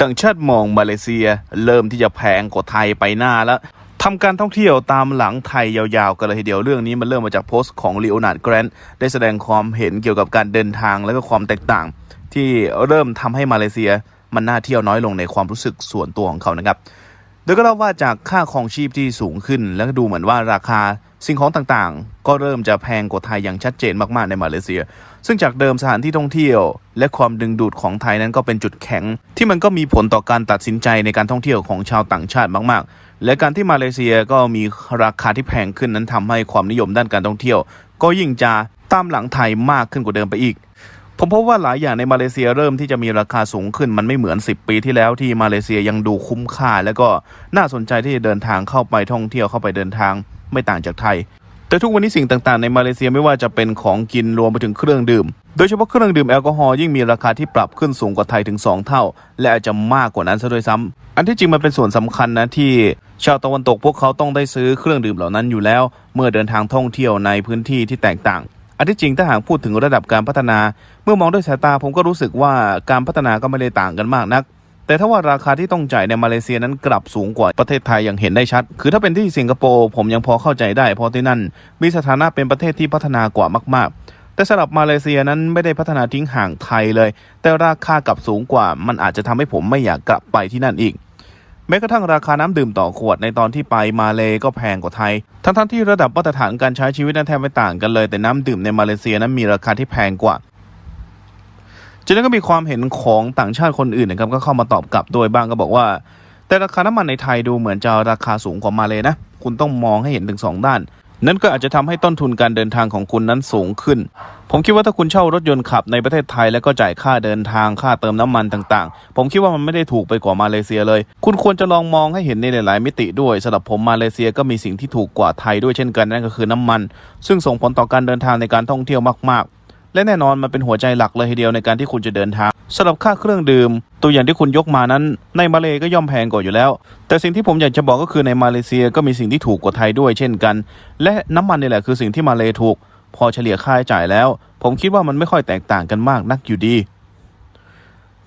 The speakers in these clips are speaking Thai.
ต่างชาติมองมาเลเซีย เริ่มที่จะแพงกว่าไทยไปหน้าแล้วทำการท่องเที่ยวตามหลังไทยยาวๆ กันเลยทีเดียวเรื่องนี้มันเริ่มมาจากโพสต์ของลีโอนาร์ดแกรนด์ได้แสดงความเห็นเกี่ยวกับการเดินทางและก็ความแตกต่าง ที่เริ่มทำให้มาเลเซียมันน่าเที่ยวน้อยลงในความรู้สึกส่วนตัวของเขานะครับ ยก็เล่าว่าจากค่าครองชีพที่สูงขึ้น แล้วก็ดูเหมือนว่าราคาสิ่งของต่างๆ ก็เริ่มจะแพงกว่าไทยอย่างชัดเจนมากๆในมาเลเซีย ซึ่งจากเดิมสถานที่ท่องเที่ยว และความดึงดูดของไทยนั้นก็เป็นจุดแข็ง ที่มันก็มีผลต่อการตัดสินใจในการท่องเที่ยวของชาวต่างชาติมากๆ และการที่มาเลเซียก็มีราคาที่แพงขึ้นนั้นทำให้ความนิยมด้านการท่องเที่ยว ก็ยิ่งจะตามหลังไทยมากขึ้นกว่าเดิมไปอีก ผมพบว่าหลายอย่างในมาเลเซียเริ่มที่จะมีราคาสูงขึ้นมันไม่เหมือน 10 ปีที่แล้วที่มาเลเซียยังดูคุ้มค่า และก็น่าสนใจที่จะเดินทางเข้าไปท่องเที่ยวเข้าไปเดินทางไม่ต่างจากไทย แต่ทุกวันนี้สิ่งต่างๆ ในมาเลเซียไม่ว่าจะเป็นของกินรวมไปถึงเครื่องดื่ม โดยเฉพาะเครื่องดื่มแอลกอฮอล์ยิ่งมีราคาที่ปรับขึ้นสูงกว่าไทยถึง 2 เท่า และอาจจะมากกว่านั้นซะด้วยซ้ำอันที่จริงมันเป็นส่วนสำคัญนะที่ชาวตะวันตกพวกเขาต้องได้ซื้อเครื่องดื่มเหล่านั้นอยู่แล้ว เมื่อเดินทางท่องเที่ยวในพื้นที่ที่แตกต่าง อันที่จริงถ้าหากพูดถึงระดับการพัฒนา เมื่อมองด้วยสายตาผมก็รู้สึกว่าการพัฒนาก็ไม่ได้ต่างกันมากนัก แต่ถ้าว่าราคาที่ต้องจ่ายในมาเลเซียนั้นกลับสูงกว่าประเทศไทยอย่างเห็นได้ชัด คือถ้าเป็นที่สิงคโปร์ผมยังพอเข้าใจได้ เพราะที่นั่น มีสถานะเป็นประเทศที่พัฒนากว่ามาก ๆ แต่สำหรับมาเลเซียนั้นไม่ได้พัฒนาทิ้งห่างไทยเลย แต่ราคากลับสูงกว่า มันอาจจะทำให้ผมไม่อยากกลับไปที่นั่นอีก แม้กระทั่งราคาน้ำดื่มต่อขวดในตอนที่ไปมาเลก็แพงกว่าไทย ทั้งๆที่ระดับมาตรฐานการใช้ชีวิตนั้นแทบไม่ต่างกันเลย แต่น้ำดื่มในมาเลเซียนั้นมีราคาที่แพงกว่าจากนั้นก็มีความเห็นของต่างชาติคนอื่นนะครับก็เข้ามาตอบกลับโดยบ้างก็บอกว่า แต่ราคาน้ำมันในไทยดูเหมือนจะราคาสูงกว่ามาเลยนะ คุณต้องมองให้เห็นถึงสองด้าน นั่นก็อาจจะทำให้ต้นทุนการเดินทางของคุณนั้นสูงขึ้น ผมคิดว่าถ้าคุณเช่ารถยนต์ขับในประเทศไทยแล้วก็จ่ายค่าเดินทางค่าเติมน้ำมันต่างๆ ผมคิดว่ามันไม่ได้ถูกไปกว่ามาเลเซียเลย คุณควรจะลองมองให้เห็นในหลาย ๆ มิติด้วยสำหรับผมมาเลเซียก็มีสิ่งที่ถูกกว่าไทยด้วยเช่นกันนั่นก็คือน้ำมัน ซึ่งส่งผลต่อการเดินทางในการท่องเที่ยวมาก ๆ และแน่นอนมันเป็นหัวใจหลักเลยทีเดียวในการที่คุณจะเดินทางสำหรับค่าเครื่องดื่ม ตัวอย่างที่คุณยกมานั้น ในมาเลก็ย่อมแพงกว่าอยู่แล้ว แต่สิ่งที่ผมอยากจะบอกก็คือในมาเลเซียก็มีสิ่งที่ถูกกว่าไทยด้วยเช่นกัน และน้ำมันนี่แหละคือสิ่งที่มาเลถูก พอเฉลี่ยค่าใช้จ่ายแล้ว ผมคิดว่ามันไม่ค่อยแตกต่างกันมากนักอยู่ดี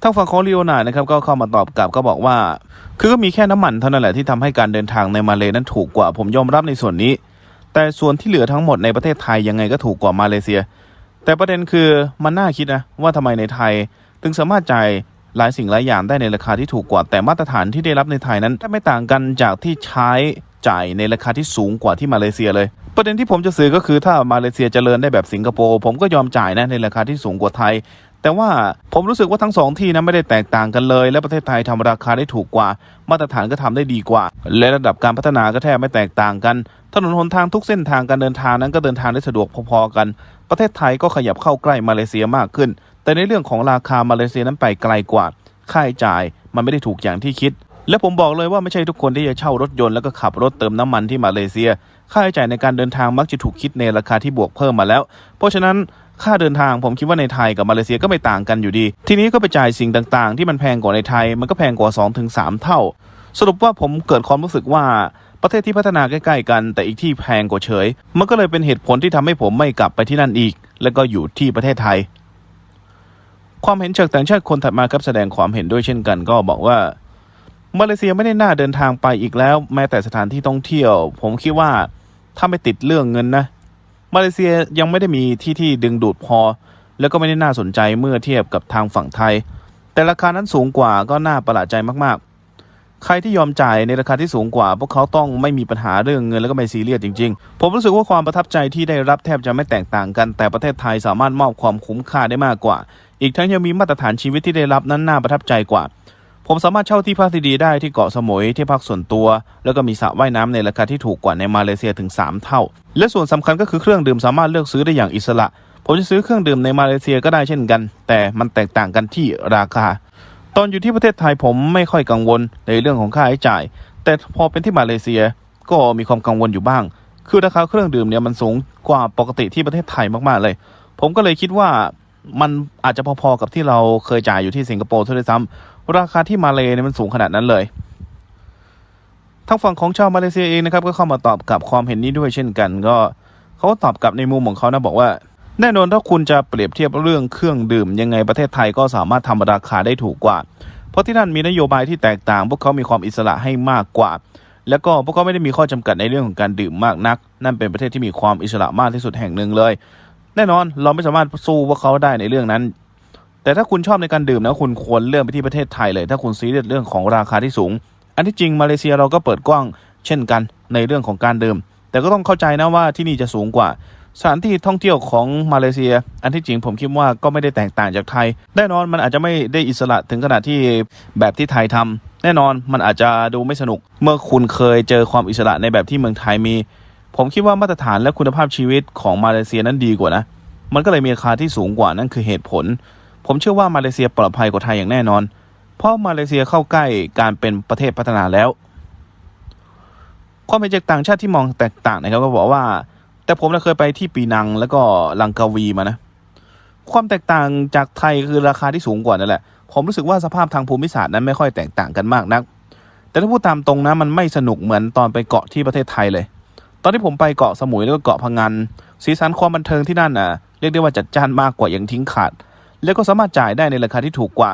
ทางฝั่งของลีโอนานะครับก็เข้ามาตอบกลับก็บอกว่า คือก็มีแค่น้ำมันเท่านั้นแหละที่ทำให้การเดินทางในมาเลนั้นถูกกว่า ผมยอมรับในส่วนนี้ แต่ส่วนที่เหลือทั้งหมดในประเทศไทยยังไงก็ถูกกว่ามาเลเซีย แต่ประเด็นคือมันน่าคิดนะว่าทำไมในไทย ถึงสามารถจ่ายหลายสิ่งหลายอย่างได้ในราคาที่ถูกกว่า แต่มาตรฐานที่ได้รับในไทยนั้นไม่ต่างกันจากที่ใช้จ่ายในราคาที่สูงกว่าที่มาเลเซียเลย ประเด็นที่ผมจะสื่อก็คือถ้ามาเลเซียเจริญได้แบบสิงคโปร์ผมก็ยอมจ่ายนะในราคาที่สูงกว่าไทย แต่ว่าผมรู้สึกว่าทั้งสองที่นั้นไม่ได้แตกต่างกันเลย และประเทศไทยทำราคาได้ถูกกว่า มาตรฐานก็ทำได้ดีกว่า และระดับการพัฒนาก็แทบไม่แตกต่างกัน ถนนหนทางทุกเส้นทางการเดินทางนั้นก็เดินทางได้สะดวกพอๆกัน ประเทศไทยก็ขยับเข้าใกล้มาเลเซียมากขึ้น แต่ในเรื่องของราคามาเลเซียนั้นไปไกลกว่า ค่าใช้จ่าย มันไม่ได้ถูกอย่างที่คิด และผมบอกเลยว่าไม่ใช่ทุกคนที่จะเช่ารถยนต์แล้วก็ขับรถเติมน้ำมันที่มาเลเซีย ค่าใช้จ่ายในการเดินทางมักจะถูกคิดในราคาที่บวกเพิ่มมาแล้ว เพราะฉะนั้น ค่าเดินทางผมคิดว่าในไทยกับมาเลเซียก็ไม่ต่างกันอยู่ดี ทีนี้ก็ไปจ่ายสิ่งต่างๆ ที่มันแพงกว่าในไทย มันก็แพงกว่า 2-3 เท่า สรุปว่าผมเกิดความรู้สึกว่าประเทศที่พัฒนาใกล้ๆกัน แต่อีกที่แพงกว่าเฉย มันก็เลยเป็นเหตุผลที่ทำให้ผมไม่กลับไปที่นั่นอีก แล้วก็อยู่ที่ประเทศไทย ความเห็นจากต่างชาติคนถัดมาครับแสดงความเห็นด้วยเช่นกัน ก็บอกว่ามาเลเซียไม่ได้น่าเดินทางไปอีกแล้ว แม้แต่สถานที่ท่องเที่ยว ผมคิดว่าถ้าไม่ติดเรื่องเงินนะ มาเลเซียยังไม่ได้มีที่ที่ดึงดูดพอ แล้วก็ไม่ได้น่าสนใจเมื่อเทียบกับทางฝั่งไทย แต่ราคานั้นสูงกว่าก็น่าประหลาดใจมากๆ ใครที่ยอมจ่ายในราคาที่สูงกว่า พวกเขาต้องไม่มีปัญหาเรื่องเงินแล้วก็ไม่ซีเรียสจริง ๆ ผมรู้สึกว่าความประทับใจที่ได้รับแทบจะไม่แตกต่างกัน แต่ประเทศไทยสามารถมอบความคุ้มค่าได้มากกว่า อีกทั้งยังมีมาตรฐานชีวิตที่ได้รับนั้นน่าประทับใจกว่า ผมสามารถเช่าที่พักที่ดีได้ที่เกาะสมุยที่พักส่วนตัว แล้วก็มีสระว่ายน้ำในราคาที่ถูกกว่าในมาเลเซียถึง 3 เท่า และส่วนสำคัญก็คือเครื่องดื่มสามารถเลือกซื้อได้อย่างอิสระ ผมจะซื้อเครื่องดื่มในมาเลเซียก็ได้เช่นกัน แต่มันแตกต่างกันที่ราคา ตอนอยู่ที่ประเทศไทยผมไม่ค่อยกังวลในเรื่องของค่าใช้จ่าย แต่พอเป็นที่มาเลเซียก็มีความกังวลอยู่บ้าง คือราคาเครื่องดื่มเนี่ยมันสูงกว่าปกติที่ประเทศไทยมากๆเลย ผมก็เลยคิดว่ามันอาจจะพอๆกับที่เราเคยจ่ายอยู่ที่สิงคโปร์ซะด้วยซ้ำ ราคาที่มาเลเนี่ยมันสูงขนาดนั้นเลยทางฝั่งของชาวมาเลเซียเองนะครับ ก็เข้ามาตอบกับความเห็นนี้ด้วยเช่นกัน ก็เขาก็ตอบกลับในมุมของเขานะบอกว่า แน่นอนถ้าคุณจะเปรียบเทียบเรื่องเครื่องดื่ม ยังไงประเทศไทยก็สามารถทำราคาได้ถูกกว่า เพราะที่นั่นมีนโยบายที่แตกต่าง พวกเขามีความอิสระให้มากกว่า แล้วก็พวกเขาไม่ได้มีข้อจำกัดในเรื่องของการดื่มมากนัก นั่นเป็นประเทศที่มีความอิสระมากที่สุดแห่งหนึ่งเลย แน่นอนเราไม่สามารถสู้พวกเขาได้ในเรื่องนั้น แต่ถ้าคุณชอบในการดื่มนะคุณควรเลื่อนไปที่ประเทศไทยเลย ถ้าคุณซีเรียสเรื่องของราคาที่สูง อันที่จริงมาเลเซียเราก็เปิดกว้างเช่นกันในเรื่องของการดื่ม แต่ก็ต้องเข้าใจนะว่าที่นี่จะสูงกว่าสถานที่ท่องเที่ยวของมาเลเซีย อันที่จริงผมคิดว่าก็ไม่ได้แตกต่างจากไทย แน่นอนมันอาจจะไม่ได้อิสระถึงขนาดที่แบบที่ไทยทำแน่นอนมันอาจจะดูไม่สนุก เมื่อคุณเคยเจอความอิสระในแบบที่เมืองไทยมี ผมคิดว่ามาตรฐานและคุณภาพชีวิตของมาเลเซียนั้นดีกว่านะ มันก็เลยมีราคาที่สูงกว่านั่นคือเหตุผล ผมเชื่อว่ามาเลเซียปลอดภัยกว่าไทยอย่างแน่นอน เพราะมาเลเซียเข้าใกล้การเป็นประเทศพัฒนาแล้วความเห็นจากต่างชาติที่มองแตกต่างนะครับก็บอกว่า แต่ผมเคยไปที่ปีนังแล้วก็ลังกาวีมานะ ความแตกต่างจากไทยคือราคาที่สูงกว่านั่นแหละ ผมรู้สึกว่าสภาพทางภูมิศาสตร์นั้นไม่ค่อยแตกต่างกันมากนัก แต่ถ้าพูดตามตรงนะมันไม่สนุกเหมือนตอนไปเกาะที่ประเทศไทยเลย ตอนที่ผมไปเกาะสมุยแล้วก็เกาะพังงานสีสันความบันเทิงที่นั่นน่ะ เรียกได้ว่าจัดจ้านมากกว่าอย่างทิ้งขาด แล้วก็สามารถจ่ายได้ในราคาที่ถูกกว่า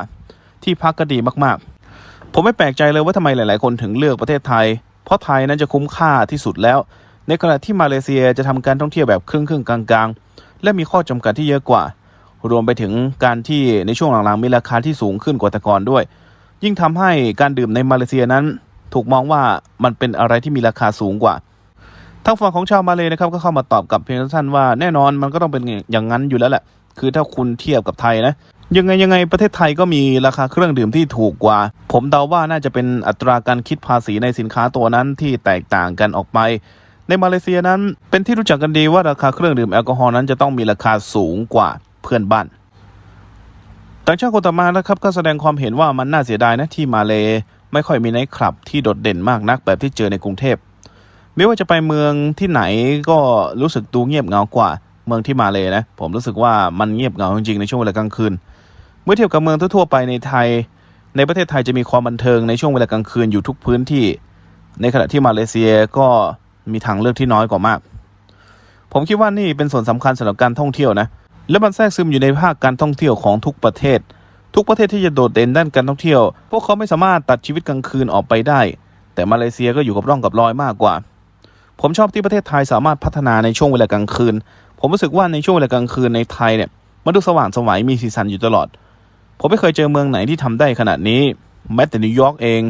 ที่พักก็ดีมากๆ ผมไม่แปลกใจเลยว่าทำไมหลาย ๆ คนถึงเลือกประเทศไทย เพราะไทยนั้นจะคุ้มค่าที่สุดแล้ว ในขณะที่มาเลเซียจะทำการท่องเที่ยวแบบครึ่งครึ่งๆกลาง ๆ และมีข้อจำกัดที่เยอะกว่า รวมไปถึงการที่ในช่วงหลังๆมีราคาที่สูงขึ้นกว่าแต่ก่อนด้วย ยิ่งทำให้การดื่มในมาเลเซียนั้น ถูกมองว่ามันเป็นอะไรที่มีราคาสูงกว่าทางฝั่งของชาวมาเลยนะครับก็เข้ามาตอบกับเพียงสั้นว่าแน่นอนมันก็ต้องเป็นอย่างนั้นอยู่แล้วแหละ คือถ้าคุณเทียบกับไทยนะยังไงยังไงประเทศไทยก็มีราคาเครื่องดื่มที่ถูกกว่า ผมเดาว่าน่าจะเป็นอัตราการคิดภาษีในสินค้าตัวนั้นที่แตกต่างกันออกไป ในมาเลเซียนั้นเป็นที่รู้จักกันดีว่าราคาเครื่องดื่มแอลกอฮอล์นั้นจะต้องมีราคาสูงกว่าเพื่อนบ้านต่างชาติคนต่อมานะครับก็แสดงความเห็นว่ามันน่าเสียดายนะที่มาเลไม่ค่อยมีไนท์คลับที่โดดเด่นมากนักแบบที่เจอในกรุงเทพไม่ว่าจะไปเมืองที่ไหนก็รู้สึกดูเงียบเงากว่า เมืองที่มาเลยนะ ผมรู้สึกว่ามันเงียบเหงาจริงๆในช่วงเวลากลางคืน เมื่อเทียบกับเมืองทั่วๆไปในไทย ในประเทศไทยจะมีความบันเทิงในช่วงเวลากลางคืนอยู่ทุกพื้นที่ ในขณะที่มาเลเซียก็มีทางเลือกที่น้อยกว่ามาก ผมคิดว่านี่เป็นส่วนสำคัญสำหรับการท่องเที่ยวนะ และมันแทรกซึมอยู่ในภาคการท่องเที่ยวของทุกประเทศ ทุกประเทศที่จะโดดเด่นด้านการท่องเที่ยว พวกเขาไม่สามารถตัดชีวิตกลางคืนออกไปได้ แต่มาเลเซียก็อยู่กับร่องกับรอยมากกว่า ผมชอบที่ประเทศไทยสามารถพัฒนาในช่วงเวลากลางคืน ผมรู้สึกว่าในช่วงเวลากลางคืนในไทยเนี่ยมันดูสว่างสวัยมีสีสันอยู่ตลอด ผมไม่เคยเจอเมืองไหนที่ทำได้ขนาดนี้ แม้แต่นิวยอร์กเอง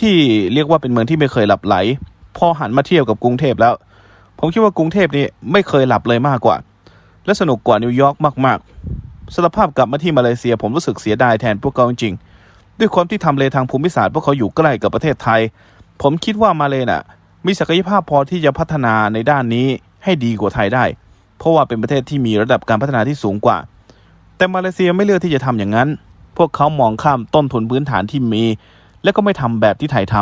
ที่เรียกว่าเป็นเมืองที่ไม่เคยหลับไหล พอหันมาเทียบกับกรุงเทพแล้ว ผมคิดว่ากรุงเทพนี่ไม่เคยหลับเลยมากกว่า และสนุกกว่านิวยอร์กมากๆสารภาพกลับมาที่มาเลเซีย ผมรู้สึกเสียดายแทนพวกเขาจริงๆด้วยความที่ทำเลทางภูมิศาสตร์พวกเขาอยู่ใกล้กับประเทศไทย ผมคิดว่ามาเลน่ะ มีศักยภาพพอที่จะพัฒนาในด้านนี้ให้ดีกว่าไทยได้ เพราะว่าเป็นประเทศที่มีระดับการพัฒนาที่สูงกว่า แต่มาเลเซียไม่เลือกที่จะทำอย่างนั้น พวกเขามองข้ามต้นทุนพื้นฐานที่มี และก็ไม่ทำแบบที่ไทยท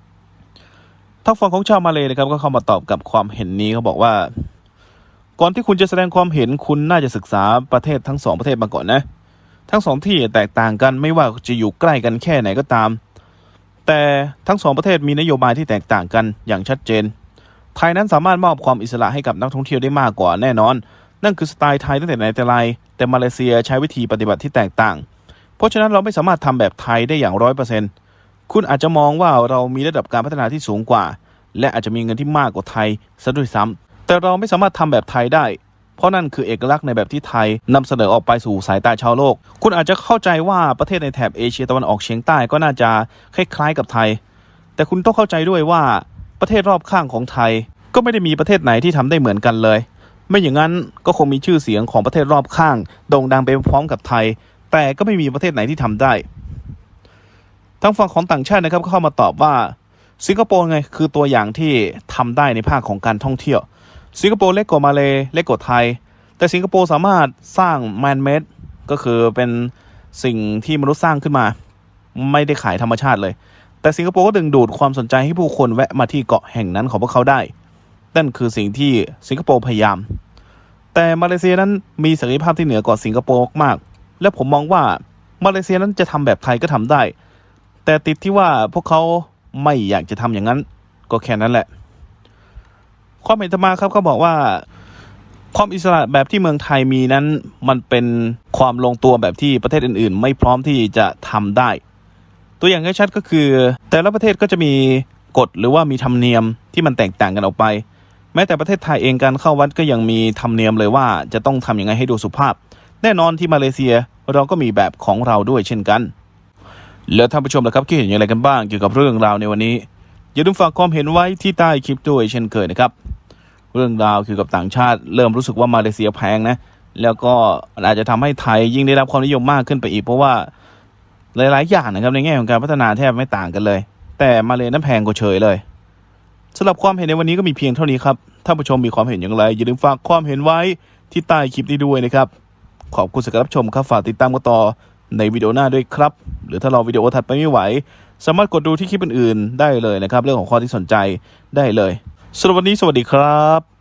ำทางฝั่งของชาวมาเลยนะครับก็เข้ามาตอบกับความเห็นนี้เขาบอกว่า ก่อนที่คุณจะแสดงความเห็นคุณน่าจะศึกษาประเทศทั้งสองประเทศมาก่อนนะ ทั้งสองที่แตกต่างกันไม่ว่าจะอยู่ใกล้กันแค่ไหนก็ตาม แต่ทั้งสองประเทศมีนโยบายที่แตกต่างกันอย่างชัดเจน ไทยนั้นสามารถมอบความอิสระให้กับนักท่องเที่ยวได้มากกว่าแน่นอน นั่นคือสไตล์ไทยตั้งแต่ไหนแต่ไร แต่มาเลเซียใช้วิธีปฏิบัติที่แตกต่าง เพราะฉะนั้นเราไม่สามารถทำแบบไทยได้อย่างร้อยเปอร์เซ็นต์คุณอาจจะมองว่าเรามีระดับการพัฒนาที่สูงกว่า และอาจจะมีเงินที่มากกว่าไทยซะด้วยซ้ำแต่เราไม่สามารถทำแบบไทยได้ เพราะนั่นคือเอกลักษณ์ในแบบที่ไทยนำเสนอออกไปสู่สายตาชาวโลก คุณอาจจะเข้าใจว่าประเทศในแถบเอเชียตะวันออกเฉียงใต้ก็น่าจะคล้ายๆกับไทย แต่คุณต้องเข้าใจด้วยว่า ประเทศรอบข้างของไทย ก็ไม่ได้มีประเทศไหนที่ทำได้เหมือนกันเลย ไม่อย่างนั้นก็คงมีชื่อเสียงของประเทศรอบข้างโด่งดังไปพร้อมกับไทย แต่ก็ไม่มีประเทศไหนที่ทำได้ทางฝั่งของต่างชาตินะครับก็เข้ามาตอบว่าสิงคโปร์ไงคือตัวอย่างที่ทำได้ในภาคของการท่องเที่ยว สิงคโปร์เล็กกว่ามาเลเล็กกว่าไทย แต่สิงคโปร์สามารถสร้างแมนเมดก็คือเป็นสิ่งที่มนุษย์สร้างขึ้นมา ไม่ได้ขายธรรมชาติเลย แต่สิงคโปร์ก็ดึงดูดความสนใจให้ผู้คนแวะมาที่เกาะแห่งนั้นของพวกเขาได้ นั่นคือสิ่งที่สิงคโปร์พยายาม แต่มาเลเซียนั้นมีศักยภาพที่เหนือกว่าสิงคโปร์มาก และผมมองว่ามาเลเซียนั้นจะทำแบบไทยก็ทำได้ แต่ติดที่ว่าพวกเขาไม่อยากจะทำอย่างนั้น ก็แค่นั้นแหละ ความเห็นธรรมาครับเขาบอกว่า ความอิสระแบบที่เมืองไทยมีนั้น มันเป็นความลงตัวแบบที่ประเทศอื่น ๆ ไม่พร้อมที่จะทำได้ ตัวอย่างชัดก็คือ แต่ละประเทศก็จะมีกฎหรือว่ามีธรรมเนียมที่มันแตกต่างกันออกไป แม้แต่ประเทศไทยเองการเข้าวัดก็ยังมีธรรมเนียมเลยว่าจะต้องทำยังไงให้ดูสุภาพ แน่นอนที่มาเลเซียเราก็มีแบบของเราด้วยเช่นกัน แล้วท่านผู้ชมล่ะครับคิดเห็นอย่างไรกันบ้างเกี่ยวกับเรื่องราวในวันนี้ อย่าลืมฝากความเห็นไว้ที่ใต้คลิปด้วยเช่นเคยนะครับ เรื่องราวเกี่ยวกับต่างชาติ เริ่มรู้สึกว่ามาเลเซียแพงนะ แล้วก็อาจจะทำให้ไทยยิ่งได้รับความนิยมมากขึ้นไปอีกเพราะว่า หลาย ๆ อย่างนะครับในแง่ของการพัฒนาแทบไม่ต่างกันเลย แต่มาเลนั้นแพงกว่าเฉยเลยสำหรับความเห็นในวันนี้ก็มีเพียงเท่านี้ครับถ้าผู้ชมมีความเห็นอย่างไร อย่าลืมฝากความเห็นไว้ที่ใต้คลิปนี้ด้วยนะครับ ขอบคุณสำหรับรับชมครับฝากติดตามกันต่อในวิดีโอหน้าด้วยครับ หรือถ้าเราวิดีโอถัดไปไม่ไหว สามารถกดดูที่คลิปอื่น ๆ ได้เลยนะครับ เรื่องของข้อที่สนใจได้เลยสำหรับวันนี้สวัสดีครับ